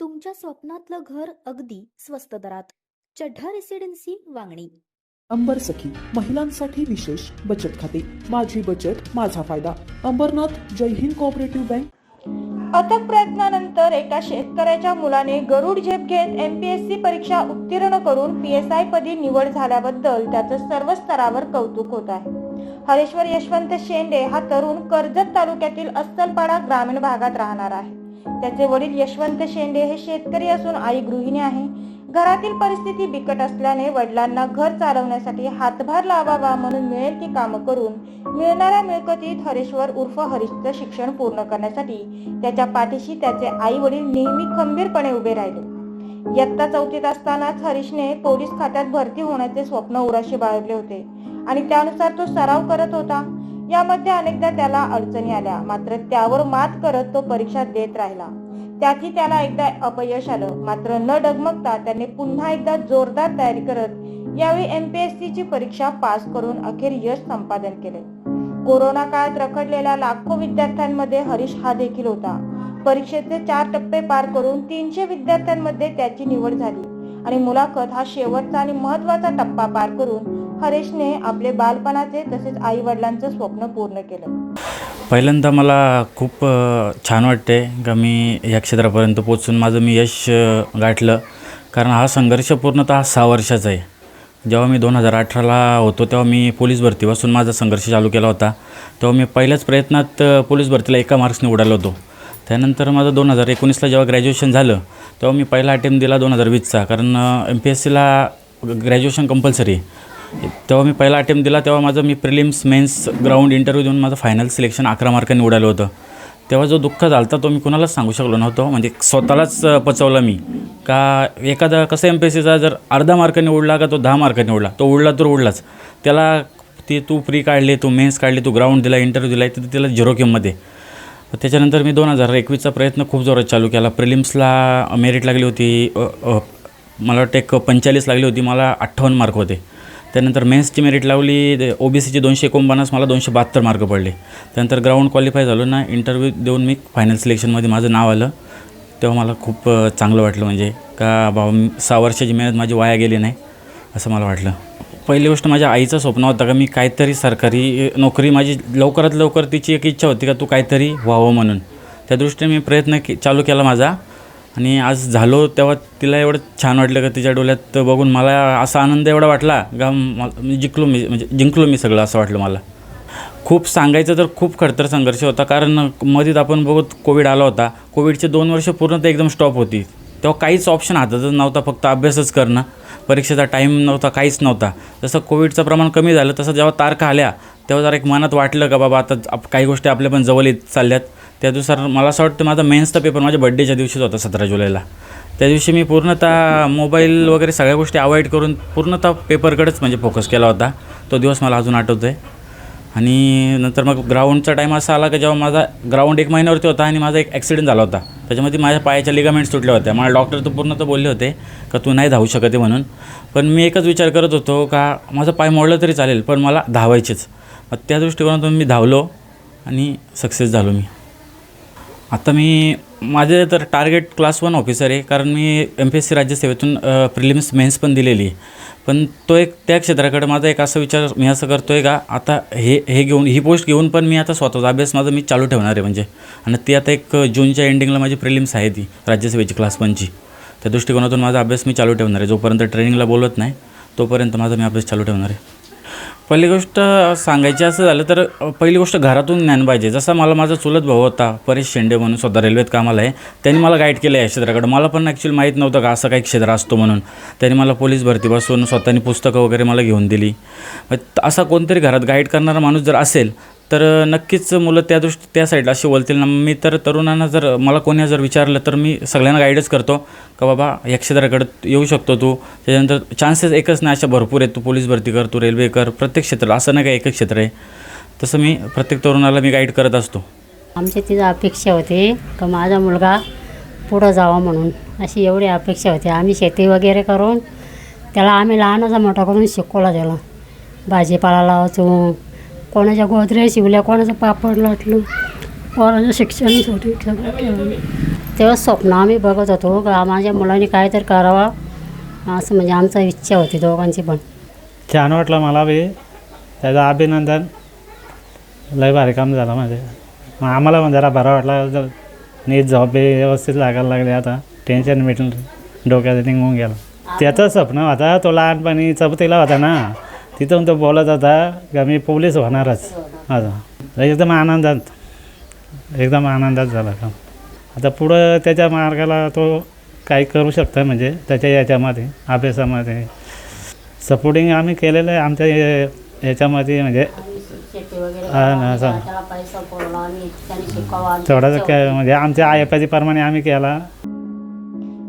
तुमच्या स्वप्नातलं घर अगदी स्वस्त दरात. चढ्ढा रेसिडेन्सी वांगणी. अंबर सखी महिलांसाठी विशेष बचत खाते. माझी बचत माझा फायदा. अंबरनाथ जय हिंद कोऑपरेटिव्ह बँक अथक प्रयत्नानंतर एका शेतकऱ्याच्या मुलाने गरुड झेप घेत एमपीएससी परीक्षा उत्तीर्ण करून पी एस आय पदी निवड झाल्याबद्दल त्याचं सर्व स्तरावर कौतुक होत आहे. हरेश्वर यशवंत शेंडे हा तरुण कर्जत तालुक्यातील अस्सलपाडा ग्रामीण भागात राहणार आहे. त्याचे वडील यशवंत शेंडे हे शेतकरी असून आई गृहिणी आहे. घरातील परिस्थिती बिकट असल्याने वडिलांना घर चालवण्यासाठी हातभार लावावा म्हणून मिळेल ती कामं करून मिळणाऱ्या मिळकतीत हरेश्वर उर्फ हरीशचं शिक्षण पूर्ण करण्यासाठी त्याच्या पाठीशी त्याचे आई वडील नेहमी खंबीरपणे उभे राहिले. इयत्ता चौथीत असतानाच हरीशने पोलीस खात्यात भरती होण्याचे स्वप्न उराशी बाळगले होते. आणि त्यानुसार तो सराव करत होता. यामध्ये अनेकदा त्याला अडचणी आल्या. मात्र त्यावर मात करत तो परीक्षा देत राहिला. त्यातही त्याला एकदा अपयश आलं. मात्र न डगमगता त्याने पुन्हा एकदा जोरदार तयारी करत यावेळी एमपीएससी ची परीक्षा पास करून अखेर यश संपादन केले. कोरोना काळात रखडलेल्या लाखो विद्यार्थ्यांमध्ये हरीश हा देखील होता. परीक्षेचे चार टप्पे पार करून तीनशे विद्यार्थ्यांमध्ये त्याची निवड झाली. आणि मुलाखत हा शेवटचा आणि महत्त्वाचा टप्पा पार करून हरीशने आपले बालपणाचे तसेच आई वडिलांचं स्वप्न पूर्ण केलं. पहिल्यांदा मला खूप छान वाटते का मी या क्षेत्रापर्यंत पोचून माझं मी यश गाठलं. कारण हा संघर्ष पूर्णतः सहा वर्षाचा आहे. जेव्हा मी दोन हजार अठराला होतो तेव्हा मी पोलीस भरतीपासून माझा संघर्ष चालू केला होता. तेव्हा मी पहिल्याच प्रयत्नात पोलीस भरतीला एका मार्क्सने उडालो होतो. त्यानंतर माझं दोन हजार एकोणीसला जेव्हा ग्रॅज्युएशन झालं तेव्हा मी पहिला अटेम्प्ट दिला दोन हजार वीसचा. कारण एम पी एस सीला ग्रॅज्युएशन कंपल्सरी तेव्हा मी पहिला अटेम्प्ट दिला तेव्हा माझं मी प्रिलिम्स मेन्स ग्राउंड इंटरव्ह्यू देऊन माझं फायनल सिलेक्शन अकरा मार्कांनी उडालं होतं. तेव्हा जो दुःख झाला होता तो मी कुणालाच सांगू शकलो नव्हतो. म्हणजे स्वतःलाच पचवला पचवलं मी. का एखादा कसं एम पी एस सीचा जर अर्धा मार्काने उडला का तो दहा मार्काने उडला तो उडला तर उडलाच. त्याला ते तू प्री काढली तू मेन्स काढली तू ग्राउंड दिला इंटरव्ह्यू दिला तर त्याला झिरो किंमत आहे. त्याच्यानंतर मी दोन हजार एकवीसचा प्रयत्न खूप जोरात चालू केला. प्रिलिम्सला मेरिट लागली होती मला वाटतं एक पंचेचाळीस लागली होती मला अठ्ठावन्न मार्क होते. त्यानंतर मेन्सची मेरिट लावली ओ बी सीची दोनशे एकोणपन्नास मला दोनशे बहात्तर मार्क पडले. त्यानंतर ग्राउंड क्वालिफाय झालो ना इंटरव्ह्यू देऊन मी फायनल सिलेक्शनमध्ये माझं नाव आलं. तेव्हा मला खूप चांगलं वाटलं म्हणजे का बाबा सहा वर्षाची मेहनत माझी वाया गेली नाही असं मला वाटलं. पहिली गोष्ट माझ्या आईचं स्वप्न होतं का मी काहीतरी सरकारी नोकरी माझी लवकरात लवकर तिची एक इच्छा होती का तू काहीतरी व्हावं म्हणून. त्या दृष्टीने मी प्रयत्न के चालू केला माझा. आणि आज झालो तेव्हा तिला एवढं छान वाटलं का तिच्या डोळ्यात बघून मला असा आनंद एवढा वाटला का मी जिंकलो मी म्हणजे जिंकलो मी सगळं असं वाटलं मला. खूप सांगायचं तर खूप खडतर संघर्ष होता कारण मध्येच आपण बघत कोविड आला होता. कोविडचे दोन वर्ष पूर्ण ते एकदम स्टॉप होती. तेव्हा काहीच ऑप्शन हातातच नव्हता फक्त अभ्यासच करणं. परीक्षेचा टाईम नव्हता काहीच नव्हता. जसं कोविडचं प्रमाण कमी झालं तसं जेव्हा तारखा आल्या तेव्हा जरा एक मनात वाटलं का बाबा आता आप काही गोष्टी आपल्या पण जवळ येत चालल्यात. त्यानुसार मला असं वाटतं माझा मेन्सचा पेपर माझ्या बड्डेच्या दिवशीच होता सतरा जुलैला. त्या दिवशी मी पूर्णतः मोबाईल वगैरे सगळ्या गोष्टी अवॉइड करून पूर्णतः पेपरकडेच म्हणजे फोकस केला होता. तो दिवस मला अजून आठवतो आहे आणि नंतर मग ग्राउंडचा टाईम असा आला की जेव्हा माझा ग्राउंड एक महिन्यावरती होता आणि माझा एक ॲक्सिडेंट झाला होता. त्याच्यामध्ये माझ्या पायाच्या लिगामेंट्स तुटल्या होत्या. मला डॉक्टर तर पूर्ण तर बोलले होते का तू नाही धावू शकत आहे म्हणून. पण मी एकच विचार करत होतो का माझा पाय मोडलं तरी चालेल पण मला धावायचेच. मग त्या दृष्टिकोनातून मी धावलो आणि सक्सेस झालो मी. आता मी माझे तर टार्गेट क्लास वन ऑफिसर आहे. कारण मी एम पी एस सी राज्यसेवेतून प्रिलिम्स मेन्स पण दिलेली आहे. पण तो एक त्या क्षेत्राकडे माझा एक असा विचार मी असं करतो आहे का आता हे हे घेऊन ही पोस्ट घेऊन पण मी आता स्वतःचा अभ्यास माझा मी चालू ठेवणार आहे म्हणजे. आणि ती आता एक जूनच्या एंडिंगला माझी प्रिलिम्स आहे ती राज्यसेवेची क्लास वनची त्या दृष्टिकोनातून माझा अभ्यास मी चालू ठेवणार आहे. जोपर्यंत ट्रेनिंगला बोलत नाही तोपर्यंत माझा मी अभ्यास चालू ठेवणार आहे. पहिली गोष्ट सांगायची असं झालं तर पहिली गोष्ट घरातून ज्ञान पाहिजे. जसा मला माझा चुलत भाऊ होता परेश शेंडे म्हणून स्वतः रेल्वेत कामाला आहे त्यांनी मला गाईड केलं या क्षेत्राकडे. मला पण ॲक्च्युली माहीत नव्हतं का असं काही क्षेत्र असतो म्हणून. त्यांनी मला पोलीस भरतीपासून स्वतःनी पुस्तकं वगैरे मला घेऊन दिली. असा कोणतरी घरात गाईड करणारा माणूस जर असेल तर नक्कीच मुलं त्या दृष्टी त्या साईडला अशी बोलतील ना मी तर तरुणांना जर मला कोणी जर विचारलं तर मी सगळ्यांना गाईडच करतो. का बाबा या क्षेत्राकडे येऊ शकतो तू. त्याच्यानंतर चान्सेस एकच नाही अशा भरपूर आहेत. तू पोलीस भरती कर तू रेल्वे कर प्रत्येक क्षेत्राला. असं नाही का एकच क्षेत्र आहे? तसं मी प्रत्येक तरुणाला मी गाईड करत असतो. आमची तिथं अपेक्षा होती का माझा मुलगा पुढं जावा म्हणून. अशी एवढी अपेक्षा होती. आम्ही शेती वगैरे करून त्याला आम्ही लहानाचा मोठा करून शिकवला त्याला. भाजीपाला लावायचो कोणाच्या गोदऱ्या शिवल्या कोणाचं पापड लाटलं पोराचं शिक्षणासाठी सगळं केलं. तेव्हा स्वप्न आम्ही बघत होतो का माझ्या मुलांनी काहीतरी करावं असं म्हणजे आमचा इच्छा होती दोघांची पण. छान वाटलं मला बी. त्याचं अभिनंदन. लय भारी काम झालं माझे. मग आम्हाला पण जरा बरा वाटला. नीट जॉब बी व्यवस्थित लागायला लागले आता. टेन्शन मिटलं डोक्यात निघून गेलं. त्याचं स्वप्न होता तो लहानपणी चपतीला होता ना. तिथून तो बोलत होता का मी पोलीस होणारच. आता एकदम आनंदात. एकदम आनंदात झाला काम. आता पुढं त्याच्या मार्गाला तो काही करू शकतो म्हणजे त्याच्या याच्यामध्ये अभ्यासामध्ये. सपोर्टिंग आम्ही केलेलं आहे आमच्या हे- ह्याच्यामध्ये म्हणजे हा. थोडासा काय म्हणजे आमच्या आयपाजीप्रमाणे आम्ही केला.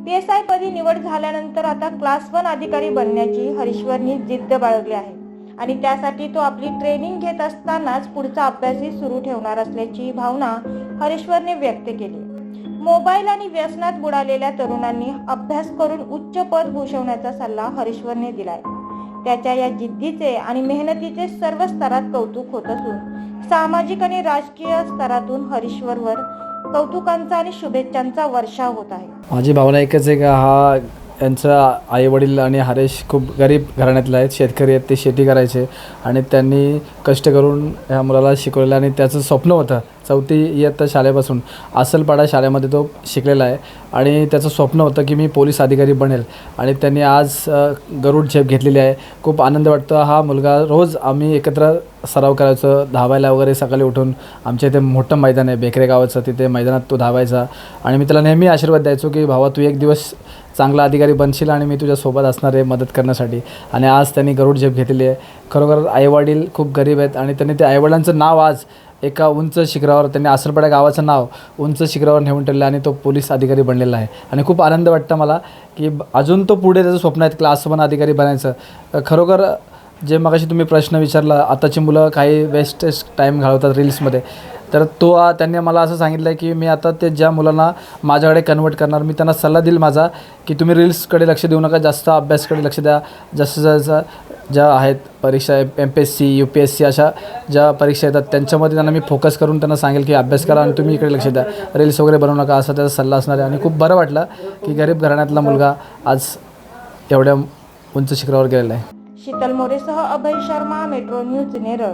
पीएसआय पदी निवड झाल्यानंतर आता क्लास वन अधिकारी बनण्याची हरीश्वरनी जिद्द बाळगली आहे. आणि त्यासाठी तो आपली ट्रेनिंग घेत असतानाच पुढचा अभ्यासही सुरू ठेवणार असल्याची भावना हरेश्वरने व्यक्त केली. मोबाईल आणि व्यसनात बुडालेल्या तरुणांनी अभ्यास करून उच्च पद भूषवण्याचा सल्ला हरीश्वरने दिलाय. त्याच्या या जिद्दीचे आणि मेहनतीचे सर्व स्तरात कौतुक होत असून सामाजिक आणि राजकीय स्तरातून हरीश्वरवर कौतुकांचा आणि शुभेच्छांचा वर्षाव होत आहे. माझी भावना एकच आहे का हा यांचा आईवडील आणि हरेश खूप गरीब घराण्यातले आहेत. शेतकरी आहेत ते शेती करायचे. आणि त्यांनी कष्ट करून ह्या मुलाला शिकवलेलं आणि त्याचं स्वप्न होतं. चौथी इयत्ता शाळेपासून. आसलपाडा शाळेमध्ये तो शिकलेला आहे. आणि त्याचं स्वप्न होतं की मी पोलीस अधिकारी बनेल. आणि त्यांनी आज गरुड झेप घेतलेली आहे. खूप आनंद वाटतो. हा मुलगा रोज आम्ही एकत्र सराव करायचो. धावायला वगैरे सकाळी उठून आमच्या इथे मोठं मैदान आहे. बेकरे गावाचं तिथे मैदानात तो धावायचा. आणि मी त्याला नेहमी आशीर्वाद द्यायचो की भावा तू एक दिवस चांगला अधिकारी बनशील आणि मी तुझ्यासोबत असणार आहे मदत करण्यासाठी. आणि आज त्यांनी गरुड झेप घेतलेली आहे. खरोखर आईवडील खूप गरीब आहेत आणि त्यांनी त्या आईवडिलांचं नाव आज एका उंच शिखरावर त्यांनी आसरपाड्या गावाचं नाव उंच शिखरावर नेऊन ठेवलं आणि तो पोलीस अधिकारी बनलेला आहे. आणि खूप आनंद वाटतं मला की अजून तो पुढे त्याचं स्वप्न आहेत क्लास वन अधिकारी बनायचं. तर खरोखर जे मगाशी तुम्ही प्रश्न विचारला आताची मुलं काही वेस्टेस्ट टाईम घालवतात रील्समध्ये तर तो त्यांनी मला असं सांगितलं आहे की मी आता ते ज्या मुलांना माझ्याकडे कन्वर्ट करणार मी त्यांना सल्ला देईल माझा की तुम्ही रील्सकडे लक्ष देऊ नका जास्त अभ्यासकडे लक्ष द्या. जास्त जास्त ज्या आहेत परीक्षा M P S C U P S C अशा ज्या परीक्षा येतात त्यांच्यामध्ये त्यांना मी फोकस करून त्यांना सांगेल की अभ्यास करा आणि तुम्ही इकडे लक्ष द्या. रील्स वगैरे बनवू नका असा त्याचा सल्ला असणार आहे. आणि खूप बरं वाटलं की गरीब घराण्यातला मुलगा आज एवढ्या उंच शिखरावर गेलेला आहे. शीतल मोरेसह अभय शर्मा मेट्रो न्यूज नेरळ.